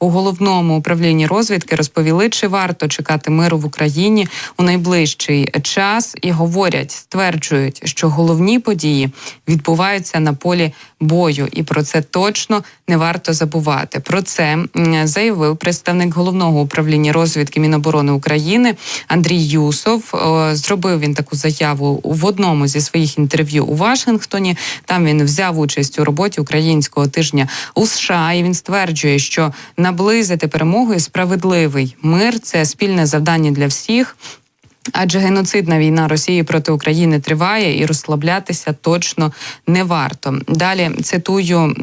У головному управлінні розвідки розповіли, чи варто чекати миру в Україні у найближчий час, і говорять, стверджують, що головні події відбуваються на полі бою, і про це точно не варто забувати. Про це заявив представник головного управління розвідки Міноборони України Андрій Юсов. Зробив він таку заяву в одному зі своїх інтерв'ю у Вашингтоні. Там він взяв участь у роботі українського тижня у США. І він стверджує, що наблизити перемогу і справедливий мир це спільне завдання для всіх. Адже геноцидна війна Росії проти України триває і розслаблятися точно не варто. Далі цитую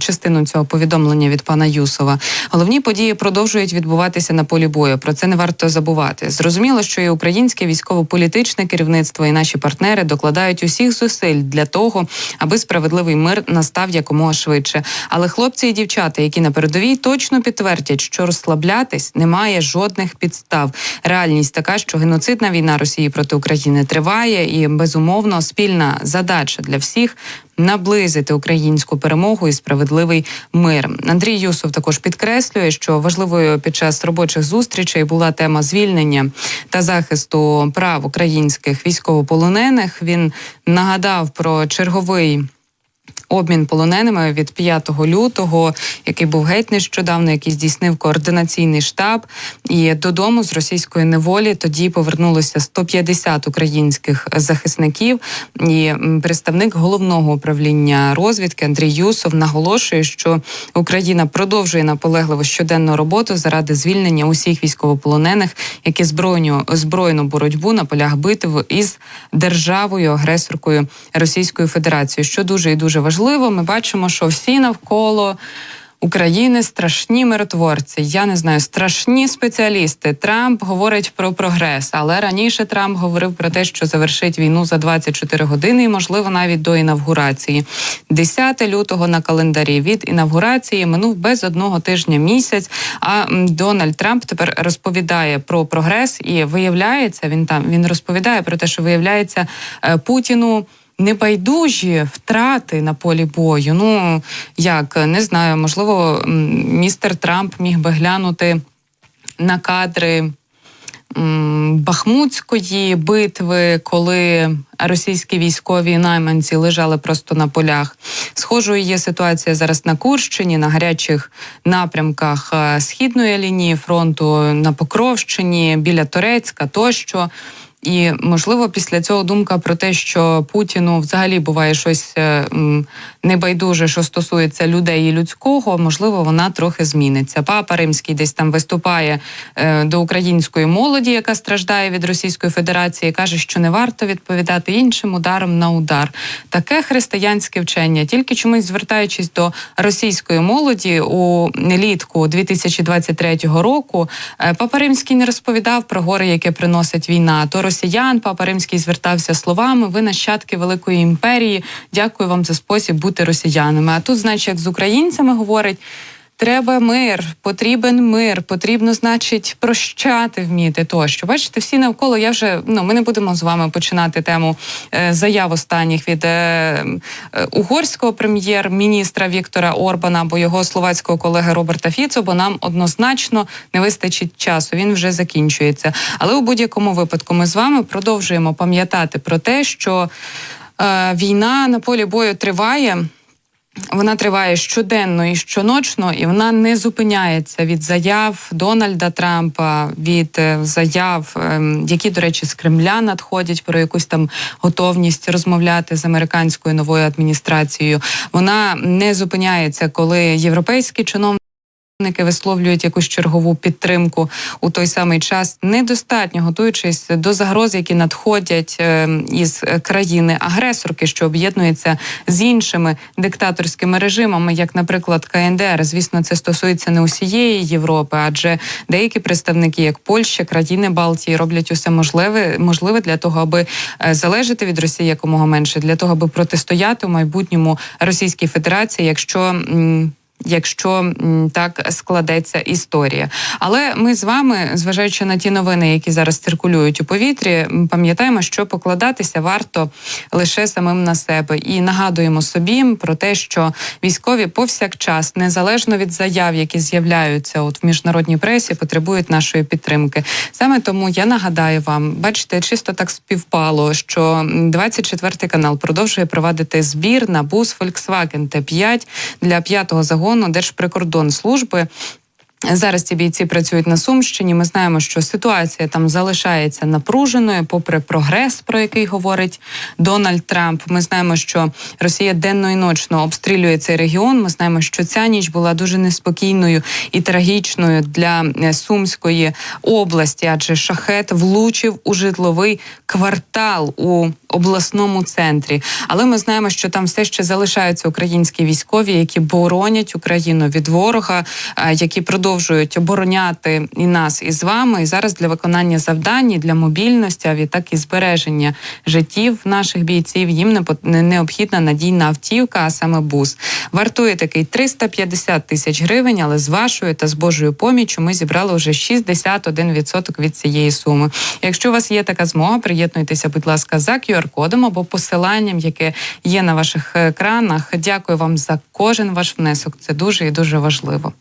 частину цього повідомлення від пана Юсова. Головні події продовжують відбуватися на полі бою. Про це не варто забувати. Зрозуміло, що і українське військово-політичне керівництво, і наші партнери докладають усіх зусиль для того, аби справедливий мир настав якомога швидше. Але хлопці і дівчата, які на передовій, точно підтвердять, що розслаблятись немає жодних підстав. Реальність така, що геноцидна війна Росії проти України триває, і безумовно спільна задача для всіх. Наблизити українську перемогу і справедливий мир. Андрій Юсов також підкреслює, що важливою під час робочих зустрічей була тема звільнення та захисту прав українських військовополонених. Він нагадав про черговий обмін полоненими від 5 лютого, який був геть нещодавно, який здійснив координаційний штаб. І додому з російської неволі тоді повернулося 150 українських захисників. І представник головного управління розвідки Андрій Юсов наголошує, що Україна продовжує наполегливо щоденну роботу заради звільнення усіх військовополонених, які збройну збройну боротьбу на полях битв із державою агресоркою Російською Федерацією, що дуже і дуже важливо. Ми бачимо, що всі навколо. України страшні миротворці. Я не знаю, страшні спеціалісти. Трамп говорить про прогрес, але раніше Трамп говорив про те, що завершить війну за 24 години, і можливо навіть до інавгурації. 10 лютого на календарі від інавгурації минув без одного тижня місяць. А Дональд Трамп тепер розповідає про прогрес, і виявляється, він там він розповідає про те, що виявляється е, Путіну небайдужі втрати на полі бою. Ну як не знаю, можливо, містер Трамп міг би глянути на кадри. Бахмутської битви, коли російські військові найманці лежали просто на полях. Схожою є ситуація зараз на Курщині, на гарячих напрямках е, східної лінії фронту, на Покровщині, біля Турецька тощо. І можливо, після цього думка про те, що Путіну взагалі буває щось е, небайдуже, що стосується людей і людського, можливо, вона трохи зміниться. Папа Римський десь там виступає е, до української молоді, яка страждає від Російської Федерації, каже, що не варто відповідати іншим ударом на удар. Таке християнське вчення, тільки чомусь звертаючись до російської молоді у літку 2023 року, е, Папа Римський не розповідав про горе, яке приносить війна. То росіян Папа Римський звертався словами: ви нащадки великої імперії. Дякую вам за спосіб бути росіянами. А тут, значить, як з українцями говорить. Треба мир, потрібен мир, потрібно, значить, прощати вміти тощо. Бачите, всі навколо. Я вже ну ми не будемо з вами починати тему е, заяв останніх від е, е, угорського прем'єр-міністра Віктора Орбана або його словацького колеги Роберта Фіцо, бо нам однозначно не вистачить часу. Він вже закінчується. Але у будь-якому випадку ми з вами продовжуємо пам'ятати про те, що е, війна на полі бою триває. Вона триває щоденно і щоночно, і вона не зупиняється від заяв Дональда Трампа, від е, заяв, ем, які, до речі, з Кремля надходять про якусь там готовність розмовляти з американською новою адміністрацією. Вона не зупиняється, коли європейські чиновники Ники висловлюють якусь чергову підтримку у той самий час, недостатньо готуючись до загроз, які надходять е, із країни агресорки, що об'єднується з іншими диктаторськими режимами, як, наприклад, КНДР. Звісно, це стосується не усієї Європи, адже деякі представники, як Польща, країни Балтії, роблять усе можливе можливе для того, аби е, залежати від Росії якомога менше, для того, аби протистояти у майбутньому Російській Федерації, якщо якщо так складеться історія. Але ми з вами, зважаючи на ті новини, які зараз циркулюють у повітрі, пам'ятаємо, що покладатися варто лише самим на себе, і нагадуємо собі про те, що військові повсякчас, незалежно від заяв, які з'являються от в міжнародній пресі, потребують нашої підтримки. Саме тому я нагадаю вам, бачите, чисто так співпало, що 24 канал продовжує провадити збір на бус Volkswagen Т5 для п'ятого загону Держприкордонслужби. Зараз ці бійці працюють на Сумщині. Ми знаємо, що ситуація там залишається напруженою, попри прогрес, про який говорить Дональд Трамп. Ми знаємо, що Росія денно і ночно обстрілює цей регіон. Ми знаємо, що ця ніч була дуже неспокійною і трагічною для е, Сумської області, адже шахет влучив у житловий квартал у обласному центрі. Але ми знаємо, що там все ще залишаються українські військові, які боронять Україну від ворога, е, які продовжують обороняти і нас, і з вами. І зараз для виконання завдань, для мобільності, а відтак і збереження життів наших бійців. Їм необхідна надійна автівка, а саме бус. Вартує такий 350 тисяч гривень, але з вашою та з Божою поміччю ми зібрали вже 61% від цієї суми. Якщо у вас є така змога, приєднуйтеся, будь ласка, за QR-кодом або посиланням, яке є на ваших екранах. Дякую вам за кожен ваш внесок. Це дуже і дуже важливо.